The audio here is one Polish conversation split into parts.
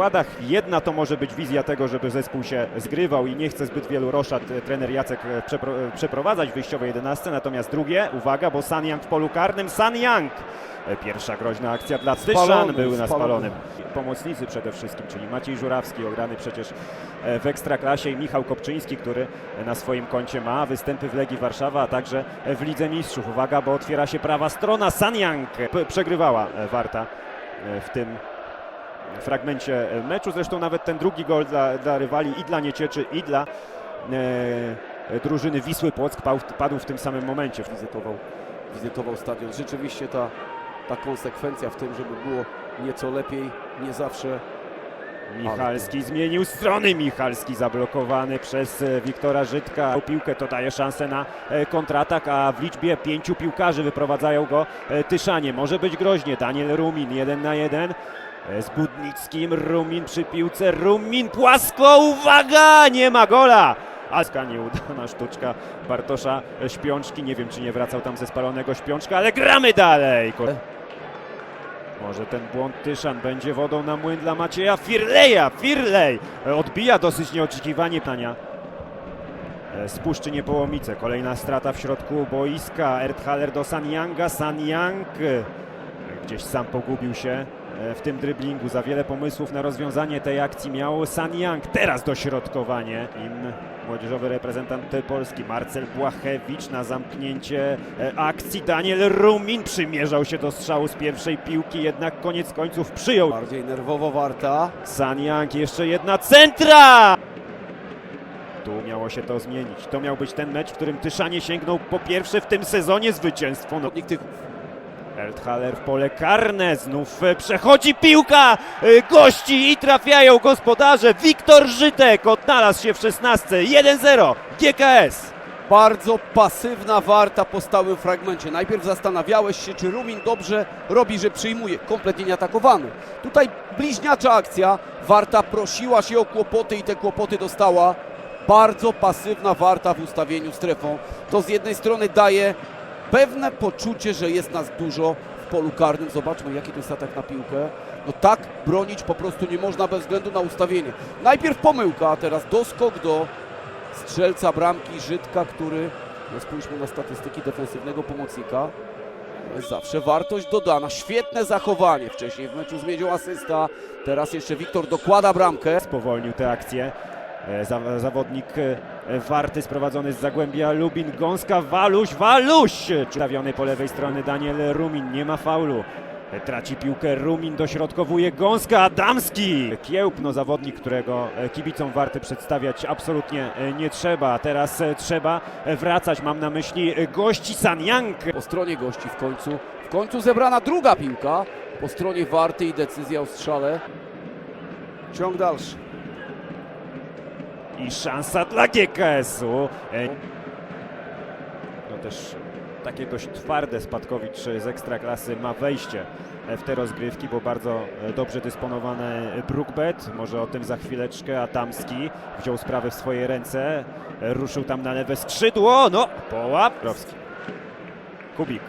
składach. Jedna to może być wizja tego, żeby zespół się zgrywał i nie chce zbyt wielu roszad e, trener Jacek e, przepro- e, przeprowadzać w wyjściowej 11. Natomiast drugie, uwaga, bo San Yang w polu karnym. San Yang! Pierwsza groźna akcja dla Tyszan Spalony, był na spalony. spalonym. Pomocnicy przede wszystkim, czyli Maciej Żurawski, ograny przecież w Ekstraklasie i Michał Kopczyński, który na swoim koncie ma występy w Legii Warszawa, a także w Lidze Mistrzów. Uwaga, bo otwiera się prawa strona. San Yang przegrywała Warta w tym fragmencie e, meczu. Zresztą nawet ten drugi gol dla, dla rywali i dla Niecieczy i dla e, drużyny Wisły Płock padł, w tym samym momencie. wizytował, wizytował stadion. Rzeczywiście ta, ta konsekwencja w tym, żeby było nieco lepiej, nie zawsze Michalski zmienił strony. Michalski zablokowany przez e, Wiktora Żydka. Piłkę to daje szansę na e, kontratak, a w liczbie pięciu piłkarzy wyprowadzają go Tyszanie. Może być groźnie. Daniel Rumin jeden na jeden. E, Z Budnickim, Rumin przy piłce, Rumin płasko, uwaga, nie ma gola! Aska nieudana sztuczka Bartosza Śpiączki, nie wiem czy nie wracał tam ze spalonego Śpiączka, ale gramy dalej! Może ten błąd Tyszan będzie wodą na młyn dla Macieja Firleja. Firlej e, odbija dosyć nieoczekiwanie pytania. E, Z Puszczy Niepołomice. Kolejna strata w środku boiska. Erdhaler do Sanyanga. Sanyang e, gdzieś sam pogubił się e, w tym dryblingu. Za wiele pomysłów na rozwiązanie tej akcji miał Sanyang. Teraz dośrodkowanie. Im młodzieżowy reprezentant Polski Marcel Błachewicz na zamknięcie e, akcji. Daniel Rumin przymierzał się do strzału z pierwszej piłki, jednak koniec końców przyjął. bardziej nerwowo warta. Sanyang, jeszcze jedna centra! Tu miało się to zmienić. To miał być ten mecz, w którym Tyszanie sięgnął po pierwsze w tym sezonie zwycięstwo. No, Nikt tych Erdhaler w pole karne, znów e, przechodzi piłka e, gości i trafiają gospodarze. Wiktor Żytek odnalazł się w 16. 1-0 GKS. bardzo pasywna warta po stałym fragmencie. Najpierw zastanawiałeś się, czy Rumin dobrze robi, że przyjmuje. Kompletnie nieatakowany. Tutaj bliźniacza akcja. Warta prosiła się o kłopoty i te kłopoty dostała. Bardzo pasywna warta w ustawieniu strefą. To z jednej strony daje pewne poczucie, że jest nas dużo w polu karnym. Zobaczmy, jaki to jest atak na piłkę. No tak bronić po prostu nie można bez względu na ustawienie. Najpierw pomyłka, a teraz doskok do strzelca bramki Żydka, który, no spójrzmy na statystyki defensywnego pomocnika, zawsze wartość dodana. Świetne zachowanie. Wcześniej w meczu z Miedzią asysta, teraz jeszcze Wiktor dokłada bramkę. Spowolnił tę akcję. E, Za, zawodnik e, Warty sprowadzony z Zagłębia Lubin, Gąska, Waluś, Waluś! Trawiony po lewej stronie Daniel Rumin, nie ma faulu. E, Traci piłkę Rumin, dośrodkowuje Gąska, Adamski! Kiełpno zawodnik, którego kibicom Warty przedstawiać absolutnie nie trzeba. A teraz trzeba wracać, mam na myśli gości Sanyang. Po stronie gości w końcu, w końcu zebrana druga piłka. Po stronie Warty i decyzja o strzale. Ciąg dalszy. I szansa dla GKS-u. E, No też takie dość twarde Spadkowicz z Ekstraklasy ma wejście w te rozgrywki, bo bardzo e, dobrze dysponowany Brookbet. Może o tym za chwileczkę. Adamski wziął sprawę w swoje ręce. E, Ruszył tam na lewe skrzydło. No, Połapkowski. Kubik.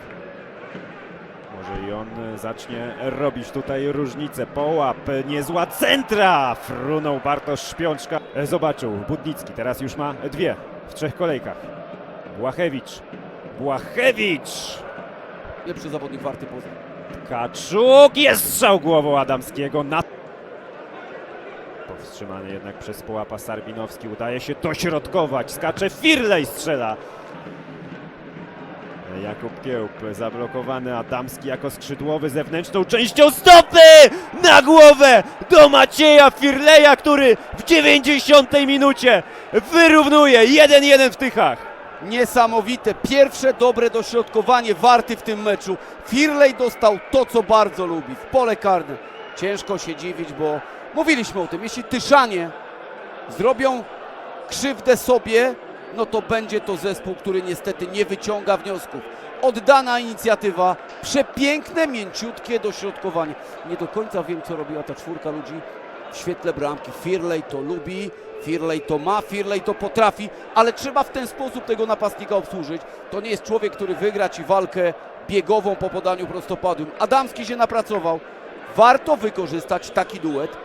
Może i on e, zacznie robić tutaj różnicę. Połap, e, niezła centra! Frunął Bartosz Szpiączka. E, Zobaczył Budnicki, teraz już ma dwie w trzech kolejkach. Błachewicz. Błachewicz! Lepszy zawodnik Warty poza. Kaczuk jest strzał głową Adamskiego na... Powstrzymany jednak przez Połapa Sarbinowski. Udaje się dośrodkować. Skacze Firlej strzela. Jakub Kiełb zablokowany. Adamski jako skrzydłowy zewnętrzną częścią stopy! Na głowę do Macieja Firleja, który w 90 minucie wyrównuje 1-1 w Tychach. Niesamowite, pierwsze dobre dośrodkowanie Warty w tym meczu. Firley dostał to, co bardzo lubi, w pole karne. Ciężko się dziwić, bo mówiliśmy o tym, jeśli Tyszanie zrobią krzywdę sobie, no to będzie to zespół, który niestety nie wyciąga wniosków. Oddana inicjatywa, przepiękne, mięciutkie dośrodkowanie. Nie do końca wiem, co robiła ta czwórka ludzi w świetle bramki. Firley to lubi, Firley to ma, Firley to potrafi, ale trzeba w ten sposób tego napastnika obsłużyć. To nie jest człowiek, który wygra ci walkę biegową po podaniu prostopadłym. Adamski się napracował. Warto wykorzystać taki duet.